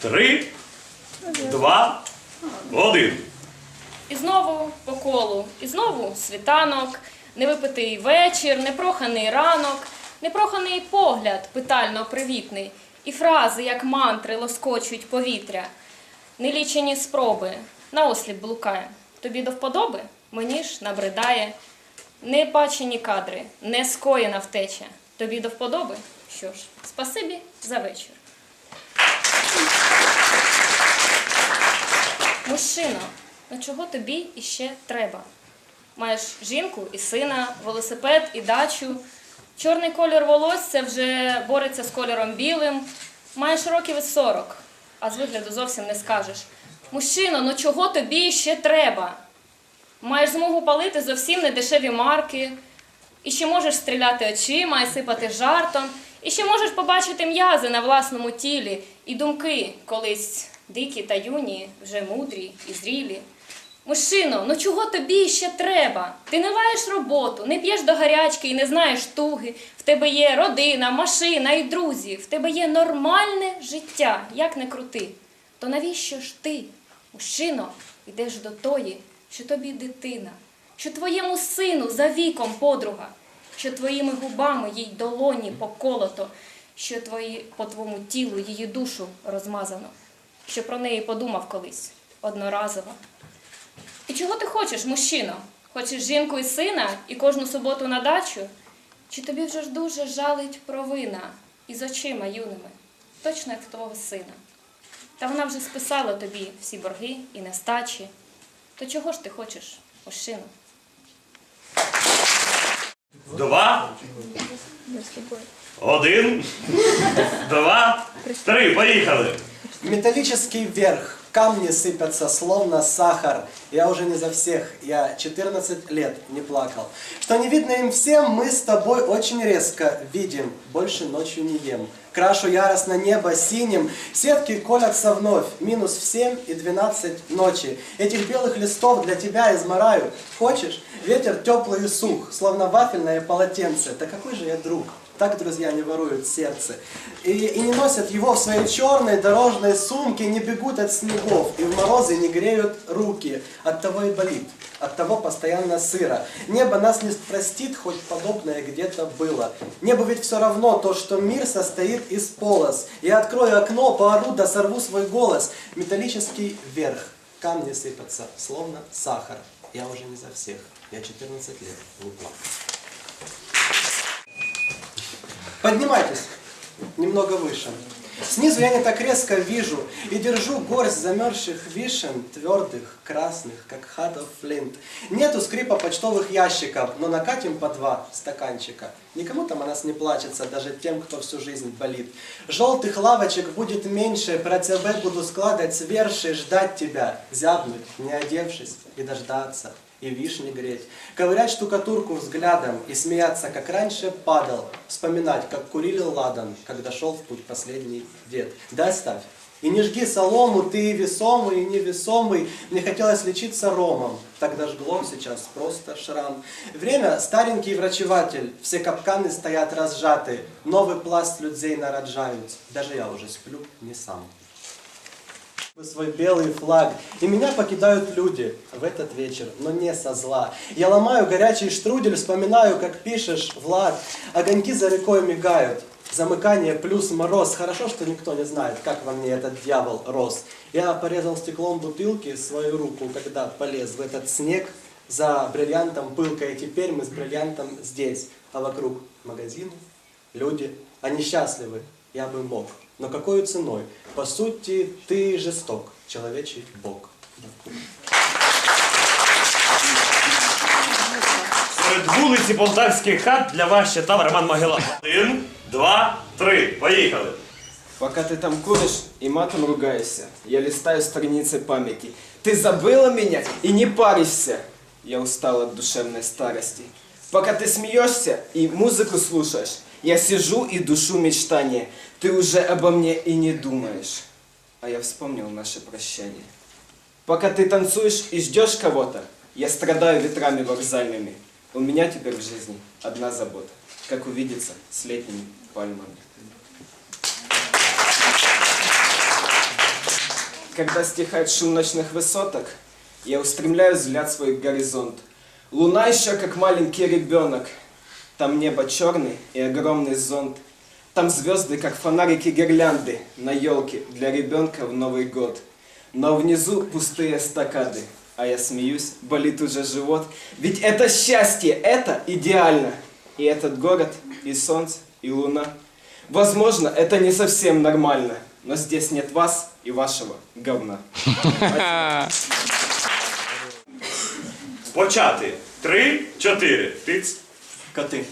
три, два, один. І знову по колу, і знову світанок, невипитий вечір, непроханий ранок, непроханий погляд питально привітний, і фрази, як мантри, лоскочуть повітря, нелічені спроби, наосліп блукає. Тобі до вподоби, мені ж набридає. Не бачені кадри, не скоєна втеча. Тобі до вподоби? Що ж, спасибі за вечір. Мужчино, ну чого тобі іще треба? Маєш жінку і сина, велосипед і дачу. Чорний колір волосся вже бореться з кольором білим. Маєш років із 40, а з вигляду зовсім не скажеш. Мужчино, ну чого тобі ще треба? Маєш змогу палити зовсім недешеві марки, і ще можеш стріляти очима і сипати жартом, і ще можеш побачити м'язи на власному тілі, і думки колись дикі та юні, вже мудрі і зрілі. Мужчино, ну чого тобі ще треба? Ти не маєш роботу, не п'єш до гарячки і не знаєш туги. В тебе є родина, машина і друзі. В тебе є нормальне життя, як не крути. То навіщо ж ти, мужчино, йдеш до тої, що тобі дитина, що твоєму сину за віком подруга, що твоїми губами їй долоні поколото, що твої, по твоєму тілу її душу розмазано, що про неї подумав колись одноразово. І чого ти хочеш, мужчино? Хочеш жінку і сина і кожну суботу на дачу? Чи тобі вже ж дуже жалить провина із очима юними, точно як в твого сина? Та вона вже списала тобі всі борги і нестачі. То чого ж ти хочеш, мужчино? Два, один, два, три. Поїхали. Металлический верх, камни сыпятся, словно сахар. Я уже не за всех, я 14 лет не плакал. Что не видно им всем, мы с тобой очень резко видим. Больше ночью не ем. Крашу яростно небо синим, сетки колятся вновь, минус в 7 и 12 ночи. Этих белых листов для тебя измораю. Хочешь? Ветер теплый и сух, словно вафельное полотенце. Да какой же я друг? Так, друзья, не воруют сердце. И, и не носят его в своей черной дорожной сумке, не бегут от снегов, и в морозы не греют руки. От того и болит, от того постоянно сыро. Небо нас не простит, хоть подобное где-то было. Небу ведь все равно то, что мир состоит из полос. Я открою окно, поору, да сорву свой голос. Металлический верх, камни сыпятся, словно сахар. Я уже не за всех, я 14 лет не плакал. Поднимайтесь немного выше. Снизу я не так резко вижу и держу горсть замерзших вишен, твердых, красных, как хадов флинт. Нету скрипа почтовых ящиков, но накатим по два стаканчика. Никому там о нас не плачется, даже тем, кто всю жизнь болит. Желтых лавочек будет меньше, про тебя буду складывать верши, ждать тебя, зябнуть, не одевшись и дождаться и вишни греть, ковырять штукатурку взглядом и смеяться, как раньше падал, вспоминать, как курили ладан, когда шел в путь последний дед. Дай ставь. И не жги солому, ты и весомый, и невесомый. Мне хотелось лечиться ромом, тогда жгло сейчас просто шрам. Время старенький врачеватель, все капканы стоят разжаты, новый пласт людей нараджают. Даже я уже сплю не сам свой белый флаг. И меня покидают люди в этот вечер, но не со зла. Я ломаю горячий штрудель, вспоминаю, как пишешь, Влад. Огоньки за рекой мигают. Замыкание плюс мороз. Хорошо, что никто не знает, как во мне этот дьявол рос. Я порезал стеклом бутылки свою руку, когда полез в этот снег за бриллиантом пылка. И теперь мы с бриллиантом здесь. А вокруг магазины, люди. Они счастливы. Я бы мог. Но какой ценой? По сути, ты жесток, человечий бог. Серед вулиці полтавських хат для вас читав Роман Могила. Один, два, три. Поїхали. Пока ты там куришь и матом ругаешься, я листаю страницы памяти. Ты забыла меня и не паришься. Я устал от душевной старости. Пока ты смеешься и музыку слушаешь, я сижу и душу мечтания. Ты уже обо мне и не думаешь. А я вспомнил наше прощание. Пока ты танцуешь и ждешь кого-то, я страдаю ветрами вокзальными. У меня теперь в жизни одна забота, как увидеться с летними пальмами. Когда стихает шум ночных высоток, я устремляю взгляд свой горизонт. Луна еще как маленький ребенок. Там небо черный и огромный зонт. Там звезды, как фонарики гирлянды на елке для ребенка в Новый год. Но внизу пустые стакады, а я смеюсь, болит уже живот. Ведь это счастье, это идеально. И этот город, и солнце, и луна. Возможно, это не совсем нормально, но здесь нет вас и вашего говна. Почати. Три, чотири. Тиць. Коти.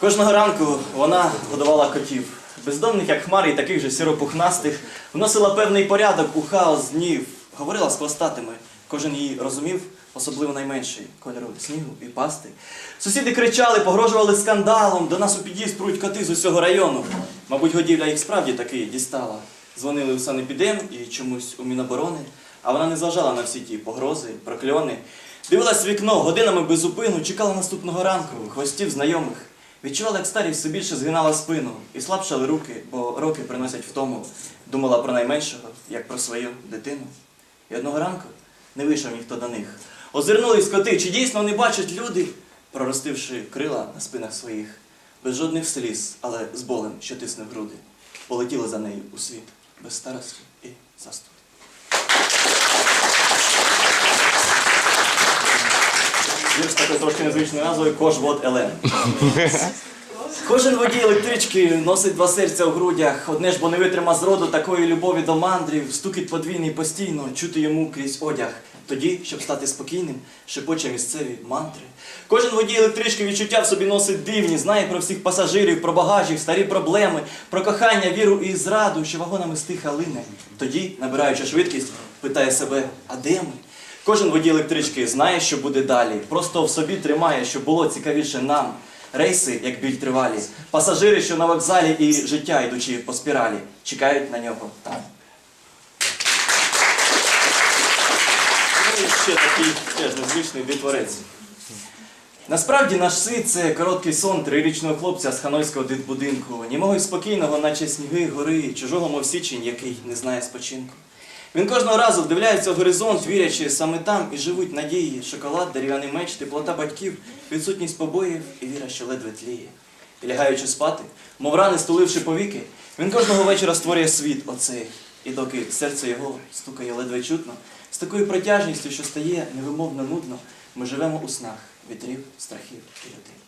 Кожного ранку вона годувала котів. Бездомних, як хмари, таких же сіропухнастих, вносила певний порядок у хаос днів, говорила з хвостатими. Кожен її розумів, особливо найменший кольору снігу і пасти. Сусіди кричали, погрожували скандалом. До нас у під'їзд пруть коти з усього району. Мабуть, годівля їх справді таки дістала. Дзвонили у санепідем і чомусь у Міноборони, а вона не зважала на всі ті погрози, прокльони. Дивилась в вікно, годинами без зупину, чекала наступного ранку, хвостів знайомих. Відчувала, як старість все більше згинала спину і слабшали руки, бо роки приносять втому. Думала про найменшого, як про свою дитину. І одного ранку не вийшов ніхто до них. Озирнулись коти, чи дійсно не бачать люди, проростивши крила на спинах своїх, без жодних сліз, але з болем, що тисне в груди. Полетіли за нею у світ, без старості і застуди. Вірш такою трошки незвичною назвою Кожвод Елен. Кожен водій електрички носить два серця у грудях. Одне ж бо не витрима зроду такої любові до мандрів, стукіт подвійний постійно, чути йому крізь одяг. Тоді, щоб стати спокійним, шепоче місцеві мантри. Кожен водій електрички відчуття в собі носить дивні, знає про всіх пасажирів, про багажів, старі проблеми, про кохання, віру і зраду, що вагонами стиха лине. Тоді, набираючи швидкість, питає себе, а де ми? Кожен водій електрички знає, що буде далі. Просто в собі тримає, щоб було цікавіше нам. Рейси, як біль тривалі, пасажири, що на вокзалі і життя, йдучи по спіралі, чекають на нього там. Ну і ще такий теж незвичний дитворець. Насправді наш світ це короткий сон трирічного хлопця з ханойського дитбудинку, німого й спокійного, наче сніги гори, чужого мов січень, який не знає спочинку. Він кожного разу вдивляється в горизонт, вірячи саме там і живуть надії, шоколад, дерев'яний меч, теплота батьків, відсутність побоїв і віра, що ледве тліє. І лягаючи спати, мов рани стуливши повіки, він кожного вечора створює світ оцей. І доки серце його стукає ледве чутно, з такою протяжністю, що стає невимовно нудно, ми живемо у снах вітрів, страхів і людей.